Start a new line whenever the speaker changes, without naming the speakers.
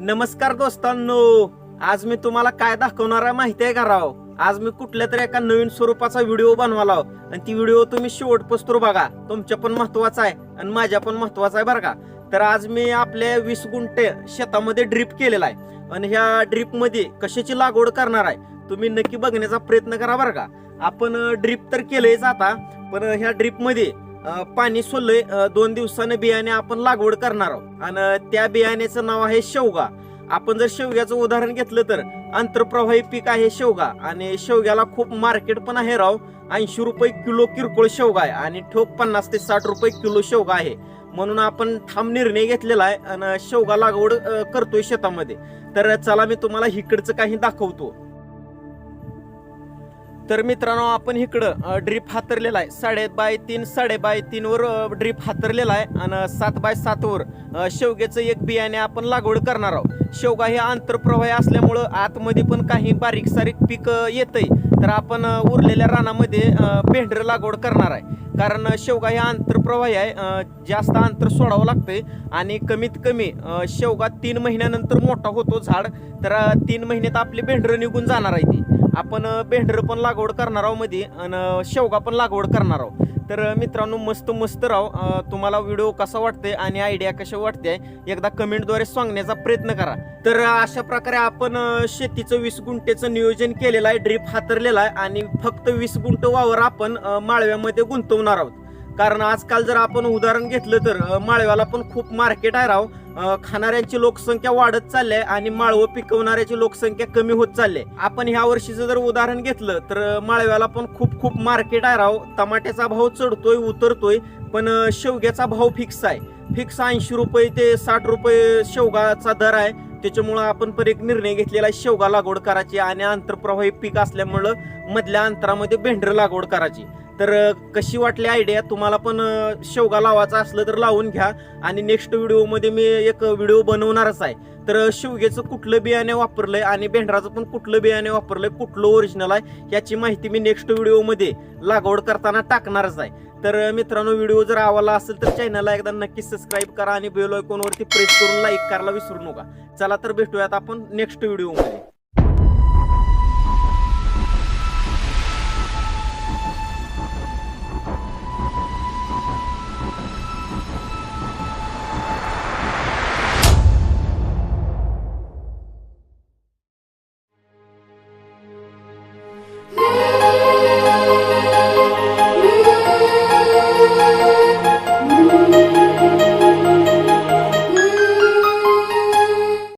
नमस्कार दोस्तांनो आज मी तुम्हाला काय दाखवणार आहे माहिती आहे का राव? आज मी कुठल्या तरी एका नवीन स्वरूपाचा व्हिडिओ बनवाला आहो. आणि ती व्हिडिओ तुम्ही शेवट पस्तूर बघा. तुमच्या पण महत्त्वाचा आहे आणि माझ्या पण महत्त्वाचा आहे बरं का. तर आज मी आपल्या वीस गुंठे शेतामध्ये ड्रीप केलेला आहे. आणि ह्या ड्रीपमध्ये कशाची लागवड करणार आहे तुम्ही नक्की बघण्याचा प्रयत्न करा बरं का. आपण ड्रीप तर केलंयच आता पण ह्या ड्रीपमध्ये पाणी सोललंय. दोन दिवसानं बियाणे आपण लागवड करणार आहोत. आणि त्या बियाण्याचं नाव आहे शेवगा. आपण जर शेवग्याचं उदाहरण घेतलं तर आंतरप्रवाही पीक आहे शेवगा. आणि शेवग्याला खूप मार्केट पण आहे राव. ऐंशी रुपये किलो किरकोळ शेवगा आहे. आणि ठोक पन्नास ते साठ रुपये किलो शेवगा आहे. म्हणून आपण ठाम निर्णय घेतलेला आहे. आणि शेवगा लागवड करतोय शेतामध्ये. तर चला मी तुम्हाला इकडचं काही दाखवतो. तर मित्रांनो आपण इकडं ड्रीप हातरलेला आहे. साडे बाय तीन साडे बाय तीनवर ड्रीप हातरलेला आहे आणि सात बाय सातवर शेवग्याचं एक बियाणे आपण लागवड करणार आहोत. शेवगा हे आंतरप्रवाही असल्यामुळं आतमध्ये पण काही बारीक सारीक पीक येतंय. तर आपण उरलेल्या रानामध्ये अ, भेंडर लागवड करणार आहे. कारण शेवगा हे आंतरप्रवाही आहे. जास्त अंतर सोडावं लागतंय आणि कमीत कमी शेवगा तीन महिन्यानंतर मोठा होतो झाड. तर तीन महिन्यात आपली भेंडरं निघून जाणार आहे ती. आपण भेंडरं पण लागवड करणार आहोत मध्ये आणि शेवगा पण लागवड करणार आहोत. तर मित्रांनो मस्त मस्त राव तुम्हाला व्हिडिओ कसा वाटते आणि आयडिया कशा वाटते एकदा कमेंटद्वारे सांगण्याचा प्रयत्न करा. तर अशा प्रकारे आपण शेतीचं वीस गुंठेचं नियोजन केलेलं आहे ड्रीप हातरलेला आहे आणि फक्त वीस गुंठ वावर आपण माळव्यामध्ये गुंतवणार आहोत. कारण आजकाल जर आपण उदाहरण घेतलं तर माळव्याला पण खूप मार्केट आहे राव. खाणाऱ्यांची लोकसंख्या वाढत चालली आहे आणि माळवं पिकवणाऱ्याची लोकसंख्या कमी होत चालली आहे. आपण ह्या वर्षीचं जर उदाहरण घेतलं तर माळव्याला पण खूप खूप मार्केट आहे राव. टमाट्याचा भाव चढतोय उतरतोय पण शेवग्याचा भाव फिक्स आहे. फिक्स ऐंशी रुपये ते साठ रुपये शेवगाचा दर आहे. त्याच्यामुळं आपण पण एक निर्णय घेतलेला आहे शेवगा लागवड करायची आणि आंतरप्रवाही पीक असल्यामुळं मधल्या अंतरामध्ये भेंडर लागवड करायची. तर कशी वाटली आयडिया तुम्हाला पण शेवगा लावायचा असलं तर लावून घ्या. आणि नेक्स्ट व्हिडिओमध्ये मी एक व्हिडिओ बनवणारच आहे. तर अ, शेवग्याचं कुठलं बियाणे वापरलंय आणि भेंडराचं पण कुठलं बियाणे वापरलंय कुठलं ओरिजिनल आहे याची माहिती मी नेक्स्ट व्हिडिओमध्ये लागवड करताना टाकणारच आहे. तर मित्रांनो व्हिडिओ जर आवडला असेल तर चॅनलला एकदा नक्की सबस्क्राईब करा आणि बेल आयकॉनवरती प्रेस करून लाईक करायला विसरू नका. चला तर भेटूयात आपण नेक्स्ट व्हिडिओमध्ये